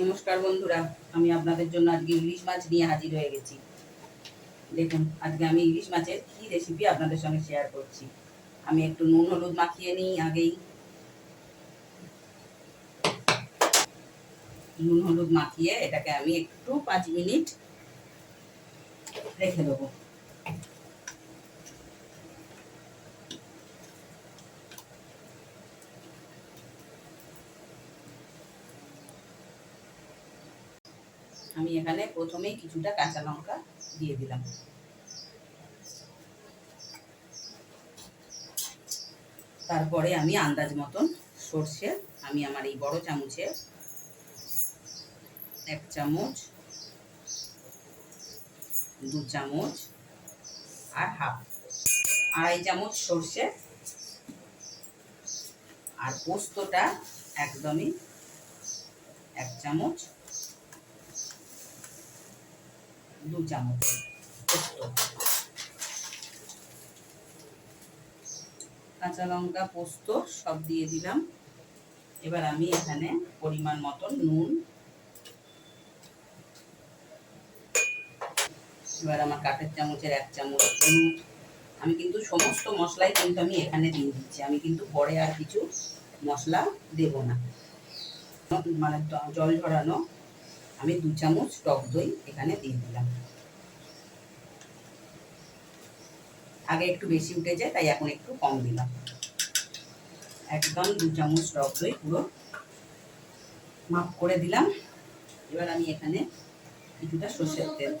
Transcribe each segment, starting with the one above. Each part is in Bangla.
নমস্কার বন্ধুরা, আমি আপনাদের জন্য আজকে ইলিশ মাছ নিয়ে হাজির হয়ে গেছি। দেখুন, আজকে আমি ইলিশ মাছের কি রেসিপি আপনাদের সঙ্গে শেয়ার করছি। আমি একটু নুন, হলুদ মাখিয়ে নিই আগেই। নুন, হলুদ মাখিয়ে এটাকে আমি একটু পাঁচ মিনিট রেখে দেবো। আমি এখানে প্রথমেই কিছুটা কাঁচা লঙ্কা দিয়ে দিলাম। তারপরে আমি আন্দাজ মতন সর্ষে, আমি আমার এই বড় চামচে এক চামচ, দু চামচ আর হাফ আড়াই চামচ সর্ষে আর পোস্তটা একদমই এক চামচ দু চামচ কাঁচা লঙ্কা, পোস্ত সব দিয়ে দিলাম। এবার আমি এখানে পরিমাণ মতন নুন। এবার আমার কাঠের চামচের এক চামচ আমি কিন্তু সমস্ত মশলাই কিন্তু আমি এখানে দিয়ে দিচ্ছি। আমি কিন্তু পরে আর কিছু মশলা দেব না। মানে জল ঝরানো আমি দু চামচ টক দই এখানে দিয়ে দিলাম। আগে একটু বেশি উঠে যায়, তাই এখন একটু কম দিলাম। একদম দু চামচ টক দই পুরো মাপ করে দিলাম। এবার আমি এখানে কিছুটা সর্ষের তেল।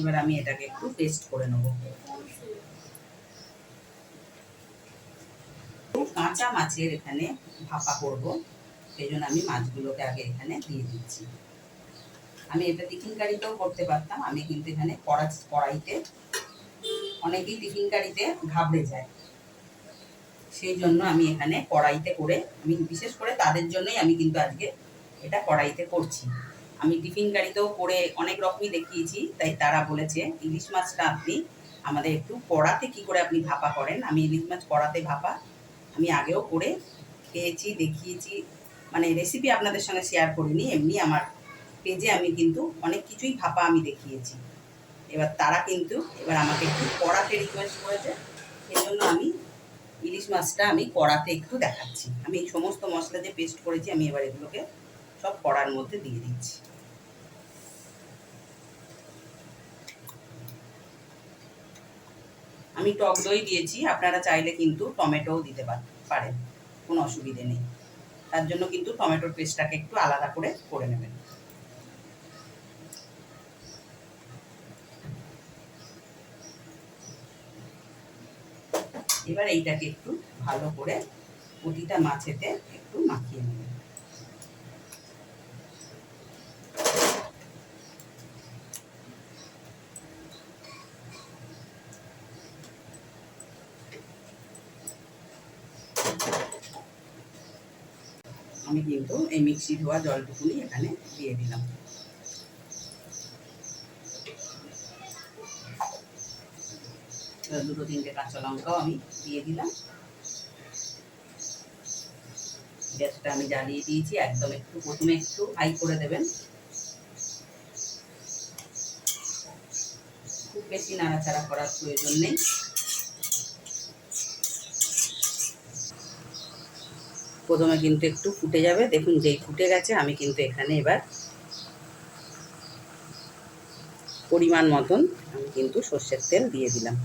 এবার আমি এটাকে একটু পেস্ট করে নেব। কাঁচা মাছের এখানে ভাপা করব। সেই জন্য আমি মাছগুলোকে আগে এখানে দিয়ে দিচ্ছি। আমি এটা টিফিন কারিতেও করতে পারতাম। আমি কিন্তু এখানে কড়া কড়াইতে অনেকেই টিফিন কারিতে ঘাবড়ে যায়। সেই জন্য আমি এখানে কড়াইতে করে আমি বিশেষ করে তাদের জন্যই আমি কিন্তু আজকে এটা কড়াইতে করছি। আমি টিফিন কারিতেও করে অনেক রকমই দেখিয়েছি, তাই তারা বলেছে, ইলিশ মাছটা আপনি আমাদের একটু কড়াতে কি করে আপনি ভাপা করেন? আমি ইলিশ মাছ কড়াতে ভাপা আমি আগেও করে খেয়েছি, দেখিয়েছি। মানে রেসিপি আপনাদের সঙ্গে শেয়ার করিনি, এমনি আমার পেজে আমি কিন্তু অনেক কিছুই ভাপা আমি দেখিয়েছি। এবার তারা কিন্তু এবার আমাকে একটু কড়াতে রিকোয়েস্ট করেছে সেই জন্য আমি ইলিশ মাছটা আমি কড়াতে একটু দেখাচ্ছি। আমি এই সমস্ত মশলা যে পেস্ট করেছি, আমি এবার এগুলোকে সব কড়ার মধ্যে দিয়ে দিচ্ছি। আমি টক দই দিয়েছি, আপনারা চাইলে কিন্তু টমেটোও দিতে পার- পারেন, কোনো অসুবিধে নেই। তার জন্য কিন্তু টমেটোর পেস্টটাকে একটু আলাদা করে করে নেবেন। এবার এইটাকে একটু ভালো করে প্রতিটা মাছেতে একটু মাখিয়ে নেবেন। আমি কিন্তু এই মিক্সি ধোয়া জলটুকুনি এখানে দিয়ে দিলাম। দুটো তিনটে কাঁচা লঙ্কাও আমি দিয়ে দিলাম। গ্যাসটা আমি জ্বালিয়ে দিয়েছি, একদম একটু, প্রথমে একটু হাই করে দেবেন। খুব বেশি নাড়াচাড়া করার প্রয়োজন নেই। প্রথমে কিন্তু একটু ফুটে যাবে। দেখুন যেই ফুটে গেছে, আমি কিন্তু এখানে এবার পরিমাণ মতন আমি কিন্তু সর্ষের তেল দিয়ে দিলাম।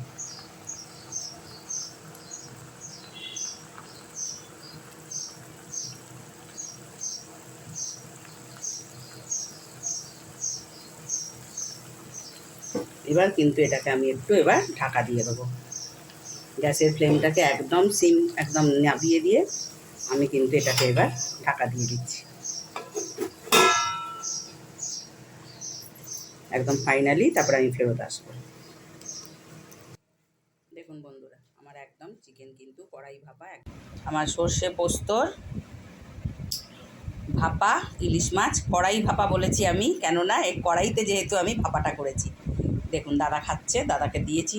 এবার কিন্তু এটাকে আমি একটু এবার ঢাকা দিয়ে দেবো। গ্যাসের ফ্লেমটাকে একদম সিম, একদম নাবিয়ে দিয়ে আমি কিন্তু এটাকে এবার ঢাকা দিয়ে দিচ্ছি। একদম ফাইনালি তারপরে আমি ফেরত আসব। দেখুন বন্ধুরা, আমার একদম চিকেন কিন্তু কড়াই ভাপা আমার সর্ষে পোস্তর ভাপা, ইলিশ মাছ, কড়াই ভাপা বলেছি আমি, কেননা এই কড়াইতে যেহেতু আমি ভাপাটা করেছি। দেখুন, দাদা খাচ্ছে, দাদাকে দিয়েছি।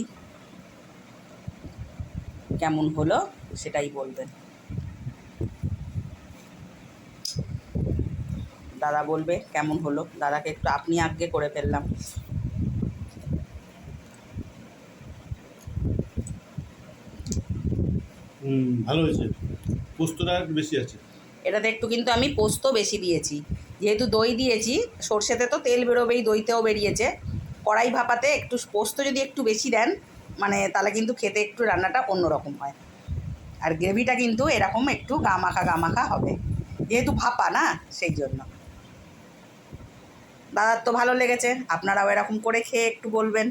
কেমন হলো সেটাই বলবেন। দাদা বলবে কেমন হলো। দাদাকে একটু আপনি আগে করে ফেললাম। ভালো হয়েছে। পোস্তটা একটু বেশি আছে। এটাতে একটু কিন্তু আমি পোস্ত বেশি দিয়েছি। যেহেতু দই দিয়েছি সর্ষেতে তো তেল বেরোবেই দইতেও বেরিয়েছে। কড়াই ভাপাতে একটু পোস্ত যদি একটু বেশি দেন মানে তাহলে কিন্তু খেতে একটু রান্নাটা অন্যরকম হয়। আর গ্রেভিটা কিন্তু এরকম একটু গামাখা গামাখা হবে। যেহেতু ভাপা না সেই জন্য। দাদার তো ভালো লেগেছে আপনারাও এরকম করে খেয়ে একটু বলবেন।